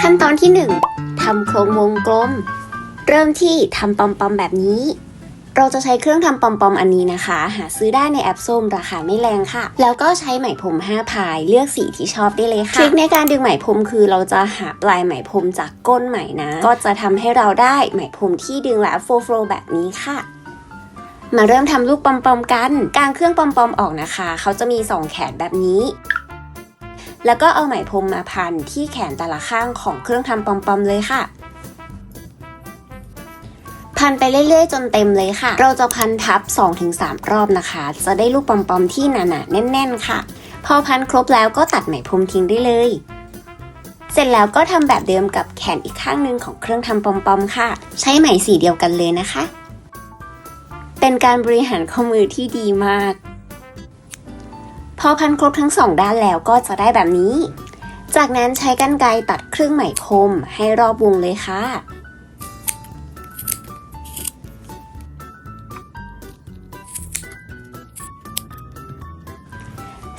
ขั้นตอนที่ 1ทำโครงวงกลม เริ่มที่ทำปอมปอมแบบนี้ เราจะใช้เครื่องทำปอมปอมอันนี้นะคะ หาซื้อได้ในแอปส้มราคาไม่แรงค่ะ แล้วก็ใช้ไหมพรม5พายเลือกสีที่ชอบได้เลยค่ะทริคในการดึงไหมพรมคือเราจะหาปลายไหมพรมจากก้นไหมนะ ก็จะทำให้เราได้ไหมพรมที่ดึงและโฟล์โฟล์แบบนี้ค่ะมาเริ่มทำลูกปอมปอมกัน กางเครื่องปอมปอมออกนะคะ เขาจะมีสองแขนแบบนี้ แล้วก็เอาไหมพรมมาพันที่แขนแต่ละข้างของเครื่องทำปอมปอมๆเลยค่ะ พันไปเรื่อยๆ จนเต็มเลยค่ะ เราจะพันทับ 2-3 รอบนะคะ จะได้ลูกปอมปอมๆที่หนาๆแน่น ๆ ค่ะ พอพันครบแล้วก็ตัดไหมพรมทิ้งได้เลย เสร็จแล้วก็ทำแบบเดิมกับแขนอีกข้างหนึ่งของเครื่องทำปอมปอมๆค่ะ ใช้ไหมสีเดียวกันเลยนะคะ เป็นการบริหารข้อมือที่ดีมาก พอพันครบทั้งสองด้านแล้วก็จะได้แบบนี้ จากนั้นใช้กรรไกรตัดครึ่งไหมพรมให้รอบวงเลยค่ะ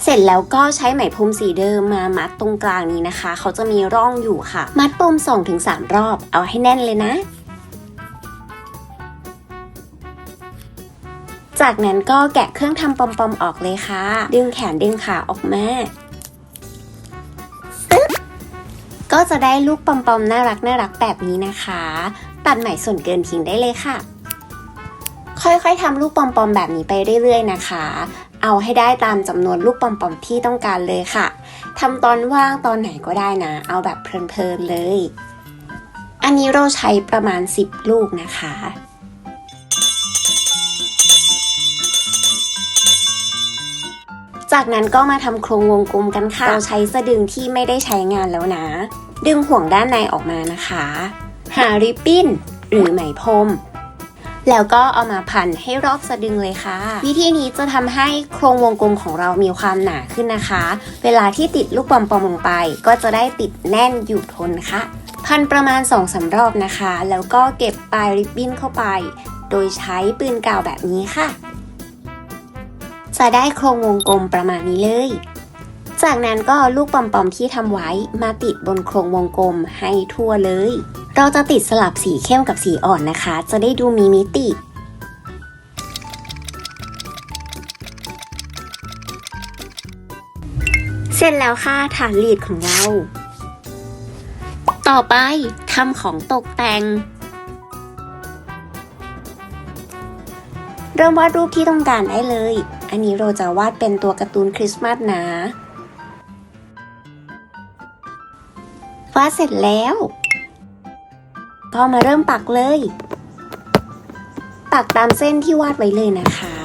เสร็จแล้วก็ใช้ไหมพรมสีเดิมมามัดตรงกลางนี้นะคะ เขาจะมีร่องอยู่ค่ะ มัดปม2-3 รอบ เอาให้แน่นเลยนะ จากนั้นก็แกะเครื่องทำปอมๆออกเลยค่ะ ดึงแขนดึงขาออกมาปึ๊บก็จะได้ลูกปอมๆน่ารักน่ารักแบบนี้นะคะ ตัดไหมส่วนเกินทิ้งได้เลยค่ะ ค่อยๆทำลูกปอมๆแบบนี้ไปเรื่อยๆนะคะ เอาให้ได้ตามจำนวนลูกปอมๆที่ต้องการเลยค่ะทำตอนว่างตอนไหนก็ได้นะ เอาแบบเพลินๆเลย อันนี้เราใช้ประมาณ 10 ลูกนะคะ จากนั้นก็มาทำโครงวงกลมกันค่ะ เราใช้สะดึงที่ไม่ได้ใช้งานแล้วนะ ดึงห่วงด้านในออกมานะคะ หาริบบิ้นหรือไหมพรมแล้วก็เอามาพันให้รอบสะดึงเลยค่ะ วิธีนี้จะทำให้โครงวงกลมของเรามีความหนาขึ้นนะคะ เวลาที่ติดลูกปอมปอมลงไป ก็จะได้ติดแน่นอยู่ทนค่ะ พันประมาณ2อสารอบนะคะ แล้วก็เก็บปลายริบบิ้นเข้าไป โดยใช้ปืนกาวแบบนี้ค่ะ จะได้โครงวงกลมประมาณนี้เลย จากนั้นก็เอาลูกปอมๆที่ทำไว้มาติดบนโครงวงกลมให้ทั่วเลย เราจะติดสลับสีเข้มกับสีอ่อนนะคะ จะได้ดูมีมิติเสร็จแล้วค่ะฐานลีดของเรา ต่อไปทำของตกแต่ง เริ่มวาดรูปที่ต้องการได้เลย อันนี้เราจะวาดเป็นตัวการ์ตูนคริสต์มาสนะวาดเสร็จแล้วก็มาเริ่มปักเลย ปักตามเส้นที่วาดไว้เลยนะคะ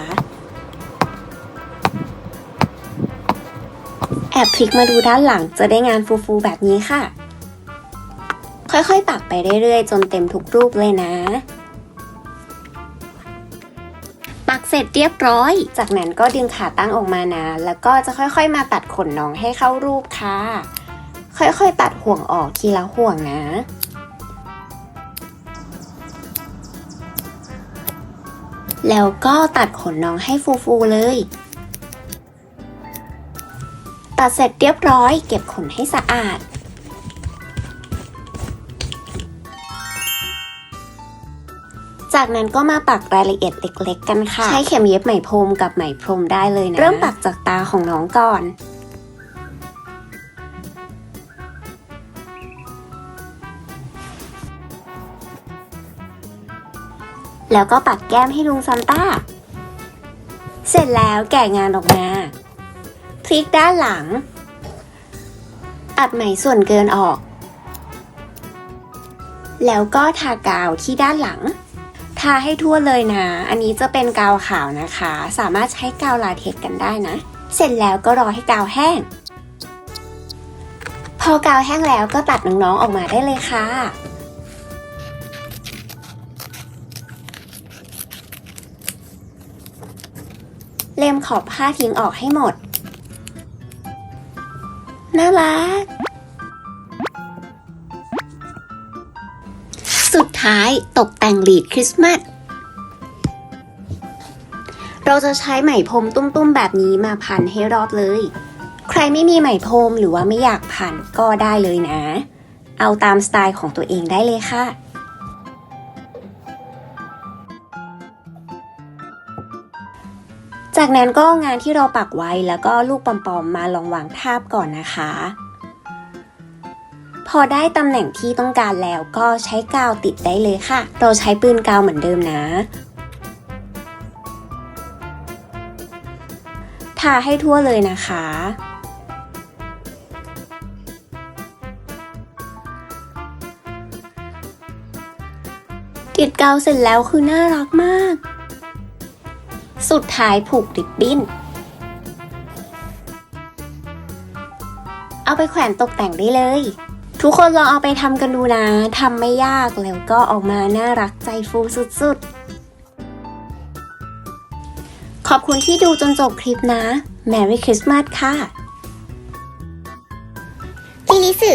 แอบพลิกมาดูด้านหลังจะได้งานฟูๆแบบนี้ค่ะ ค่อยๆ ปักไปเรื่อยๆ จนเต็มทุกรูปเลยนะ ปักเสร็จเรียบร้อย จากนั้นก็ดึงขาตั้งออกมานะ แล้วก็จะค่อยๆมาตัดขนน้องให้เข้ารูปค่ะ ค่อยๆตัดห่วงออกทีละห่วงนะแล้วก็ตัดขนน้องให้ฟูๆเลย ตัดเสร็จเรียบร้อย เก็บขนให้สะอาด จากนั้นก็มาปักรายละเอียดเล็ก ๆ กันค่ะ ใช้เข็มเย็บไหมพรมกับไหมพรมได้เลยนะ เริ่มปักจากตาของน้องก่อนแล้วก็ปักแก้มให้ลุงซันต้า เสร็จแล้วแกะงานออกมา พลิกด้านหลัง ตัดไหมส่วนเกินออก แล้วก็ทากาวที่ด้านหลัง ทาให้ทั่วเลยนะ อันนี้จะเป็นกาวขาวนะคะ สามารถใช้กาวลาเท็กกันได้นะ เสร็จแล้วก็รอให้กาวแห้ง พอกาวแห้งแล้วก็ตัดน้องๆออกมาได้เลยค่ะเล็มขอบผ้าทิ้งออกให้หมด น่ารัก ท้ายตกแต่งลีดคริสต์มาสเราจะใช้ไหมพรมตุ้มๆแบบนี้มาพันให้รอบเลย ใครไม่มีไหมพรมหรือว่าไม่อยากพันก็ได้เลยนะ เอาตามสไตล์ของตัวเองได้เลยค่ะจากนั้นก็งานที่เราปักไว้แล้วก็ลูกปอมๆมาลองวางทาบก่อนนะคะ อได้ตำแหน่งที่ต้องการแล้วก็ใช้กาวติดได้เลยค่ะ เราใช้ปืนกาวเหมือนเดิมนะทาให้ทั่วเลยนะคะติดกาวเสร็จแล้วคือน่ารักมาก สุดท้ายผูกริบบิ้น เอาไปแขวนตกแต่งได้เลย ทุกคนลองเอาไปทำกันดูนะทำไม่ยากแล้วก็ออกมาน่ารักใจฟูสุดๆ ขอบคุณที่ดูจนจบคลิปนะ Merry Christmas ค่ะ จิริสึ